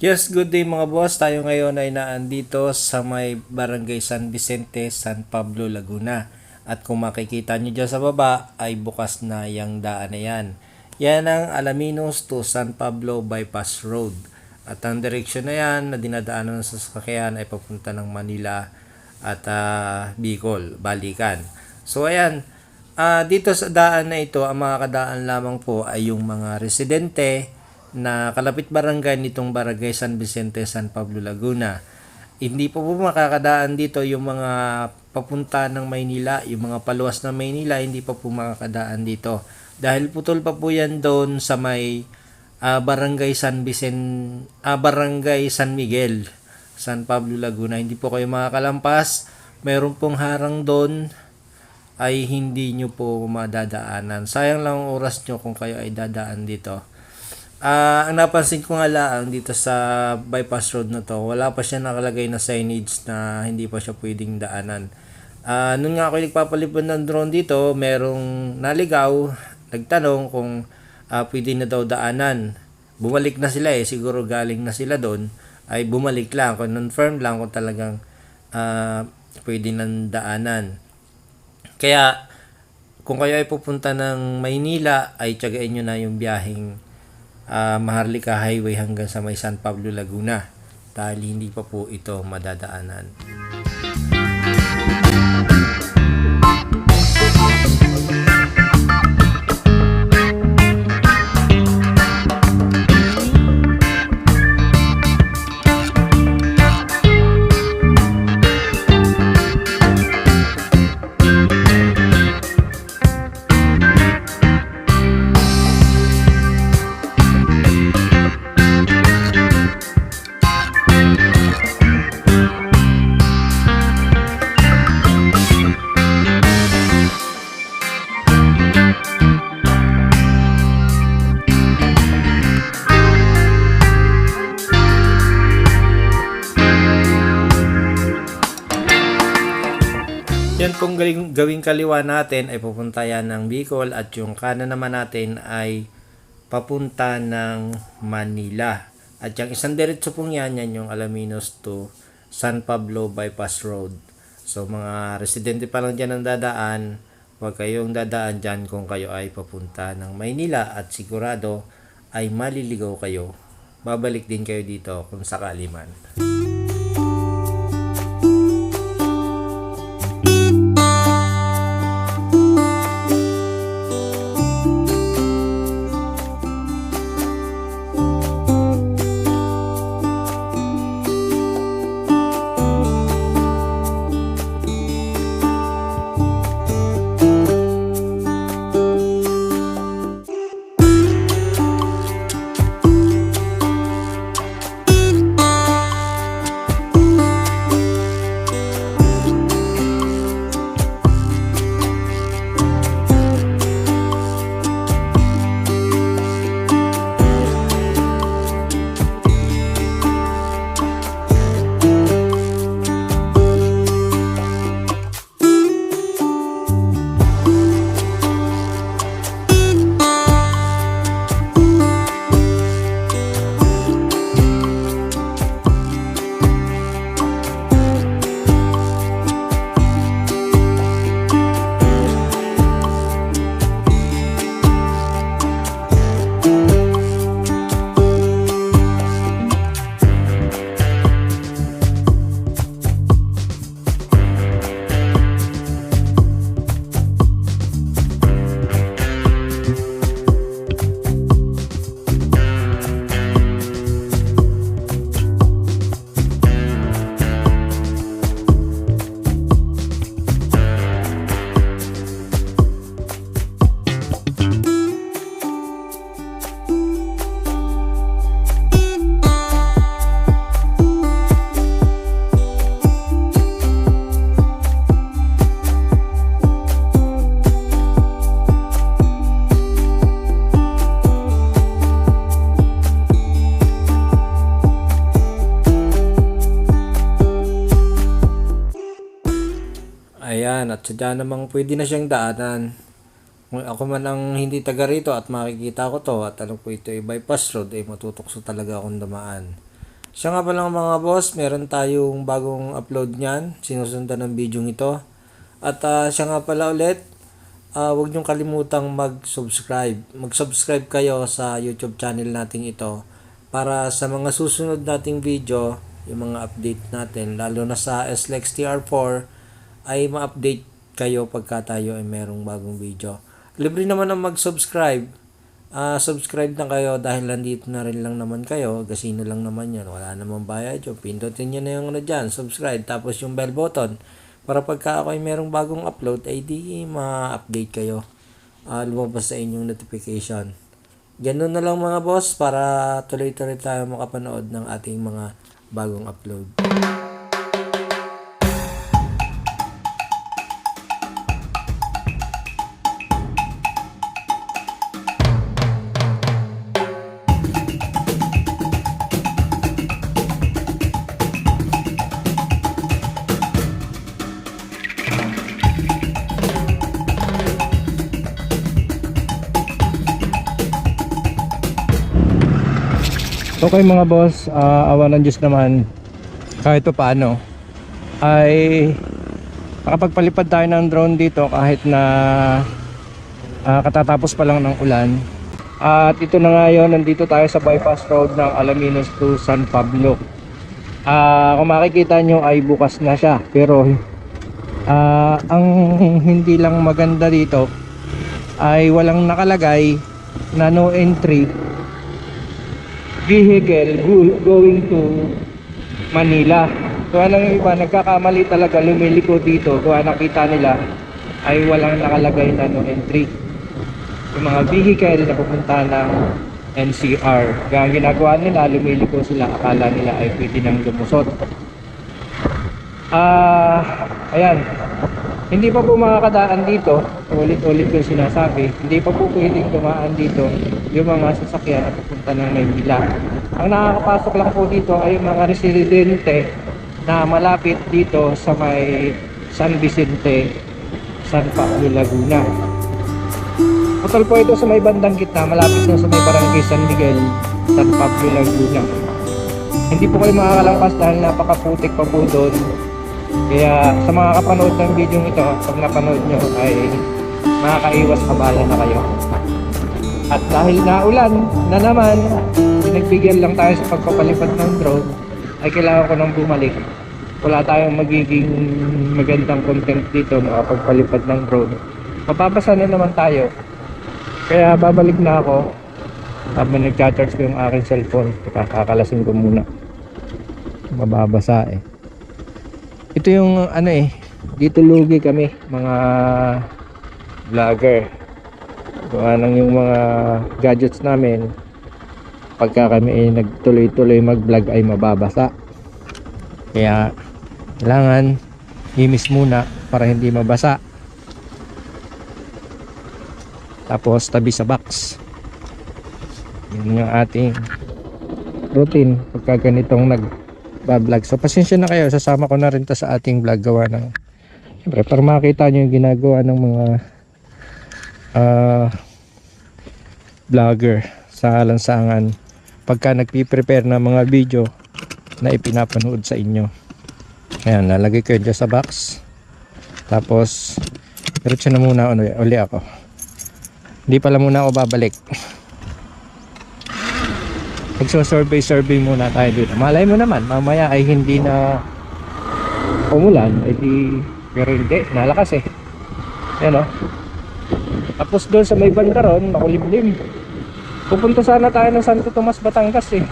Yes, good day mga boss. Tayo ngayon ay naandito sa may Barangay San Vicente, San Pablo, Laguna. At kung makikita nyo dyan sa baba, ay bukas na yung daan na yan. Yan ang Alaminos to San Pablo Bypass Road. At ang direksyon na yan na dinadaanan sa sasakyan ay papunta ng Manila at ah, Bicol, Balikan. So ayan, Ah, dito sa daan na ito, ang mga kadaan lamang po ay yung mga residente na kalapit barangay nitong Barangay San Vicente, San Pablo, Laguna. Hindi po po makakadaan dito yung mga papunta ng Maynila, yung mga paluwas ng Maynila, hindi pa po makakadaan dito. Dahil putol pa po yan doon sa may ah, Barangay San Vicente, ah, Barangay San Miguel, San Pablo, Laguna. Hindi po kayo makakalampas. Mayroon pong harang doon ay hindi nyo po madadaanan. Sayang lang ang oras nyo kung kayo ay dadaan dito. Ah, ang napansin ko nga lang dito sa bypass road na to, wala pa siya nakalagay na signage na hindi pa siya pwedeng daanan. Ah, nung nga ako nagpapalipad ng drone dito, merong naligaw, nagtanong kung ah, pwede na daw daanan. Bumalik na sila eh, siguro galing na sila doon, ay bumalik lang, confirm lang kung talagang ah, pwede nang daanan. Kaya kung kayo ay pupunta ng Maynila ay tiyagain nyo na yung biyaheng ah, Maharlika Highway hanggang sa may San Pablo, Laguna dahil hindi pa po ito madadaanan. Yan pong gawing, gawing kaliwa natin ay pupunta yan ng Bicol at yung kanan naman natin ay papunta ng Manila. At yung isang diretso pong yan, yan yung Alaminos to San Pablo Bypass Road. So mga residente pa lang dyan ang dadaan, huwag kayong dadaan dyan kung kayo ay papunta ng Maynila at sigurado ay maliligaw kayo. Babalik din kayo dito kung sakali man. At sadya namang pwede na siyang daanan. Kung ako man ang hindi taga rito at makikita ko to at alam ko ito ay bypass road ay matutokso talaga akong dumaan. Siya nga pala mga boss, meron tayong bagong upload niyan. Sinusundan ng video ito. At ah, siya nga pala ulit, ah, huwag niyong kalimutang mag-subscribe. Mag-subscribe kayo sa YouTube channel nating ito para sa mga susunod nating video, yung mga update natin, lalo na sa SLEX TR4, ay ma-update kayo pagka tayo ay merong bagong video. Libre naman ang mag-subscribe. Ah, subscribe na kayo dahil nandito na rin lang naman kayo. Gasino lang naman yan. Wala namang bayad yun. Pindutin nyo na yung ano dyan. Subscribe. Tapos yung bell button. Para pagka ako ay merong bagong upload, ay di ma-update kayo. Ah, lumabas sa inyong notification. Ganun na lang mga boss para tuloy-tuloy tayo makapanood ng ating mga bagong upload. Okay mga boss, uh, awa ng Diyos naman. Kahit pa paano ay nakapagpalipad tayo ng drone dito kahit na ah, katatapos pa lang ng ulan. At ito na nga yun, nandito tayo sa bypass road ng Alaminos to San Pablo. Ah, kung makikita nyo ay bukas na siya. Pero ah, ang hindi lang maganda dito ay walang nakalagay na no entry vehicle go- going to Manila. Kung anong iba, nagkakamali talaga lumiliko dito. Kung nakita nila ay walang nakalagay na no entry. Yung mga vehicle na pupunta ng NCR. Kaya ang ginagawa nila, lumiliko sila. Akala nila ay pwede nang lumusot. Ah, ayan. Hindi pa po makakadaan dito, ulit-ulit yung sinasabi, hindi pa po pwedeng dumaan dito yung mga sasakyan na pupunta ng Maynila. Ang nakakapasok lang po dito ay yung mga residente na malapit dito sa may San Vicente, San Pablo, Laguna. Putol po ito sa may bandang gitna, malapit na sa may barangay San Miguel, San Pablo, Laguna. Hindi po kayo makakalampas dahil napakaputik pa po doon kaya sa mga kapanood ng video ito, pag napanood nyo ay makakaiwas kabala na kayo. At dahil naulan na naman, pinagbigyan lang tayo sa pagpapalipad ng drone, ay kailangan ko nang bumalik. Wala tayong magiging magandang content dito makapagpalipad ng drone. Mapapasa na naman tayo. Kaya babalik na ako habang nagcha-charge ko yung aking cellphone. Kakakalasin ko muna. Mababasa eh ito yung ano eh dito lugi kami mga vlogger. Gawa ng yung mga gadgets namin. Pagka kami ay nagtuloy-tuloy mag vlog ay mababasa. Kaya kailangan himis muna para hindi mabasa. Tapos tabi sa box. Yun yung ating routine pagka ganitong nag vlog. So pasensya na kayo, sasama ko na rin to sa ating vlog gawa ng Siyempre, para makita nyo yung ginagawa ng mga ah vlogger sa lansangan pagka nagpi-prepare ng mga video na ipinapanood sa inyo. Ayan, nalagay ko yun sa box. Tapos, diretso na muna uli, uli ako. Hindi pala muna ako babalik magso-survey-survey muna tayo dito. Malay mo naman, mamaya ay hindi na umulan, ay di, pero hindi, nalakas eh. Yan o. Tapos doon sa may banda ron, makulimlim. Pupunta sana tayo ng Santo Tomas, Batangas eh.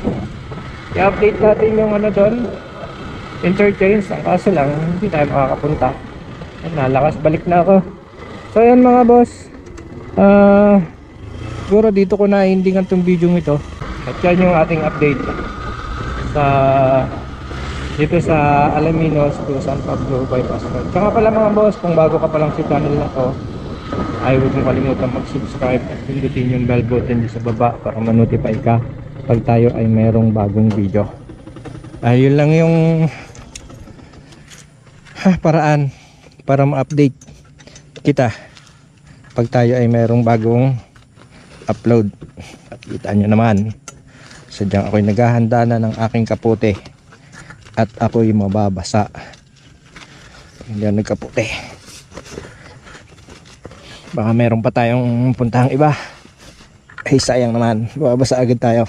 I-update natin yung ano doon, interchange. Ang kaso lang, hindi tayo makakapunta. Yan, nalakas, balik na ako. So yan mga boss. Ah, siguro dito ko na endingan tong video ito. At yan yung ating update sa dito sa Alaminos to San Pablo Bypass Road. Saka pala mga boss, kung bago ka pa lang sa channel na to, ay huwag mong kalimutan mag-subscribe at pindutin yung bell button sa baba para ma-notify ka pag tayo ay merong bagong video. Ayun lang yung ha, paraan para ma-update kita pag tayo ay merong bagong upload. At kita nyo naman. Sadyang ako'y naghahanda na ng aking kapote. At ako'y mababasa. Hindi ako nagkapote. Baka meron pa tayong puntahang iba. Ay sayang naman. Babasa agad tayo.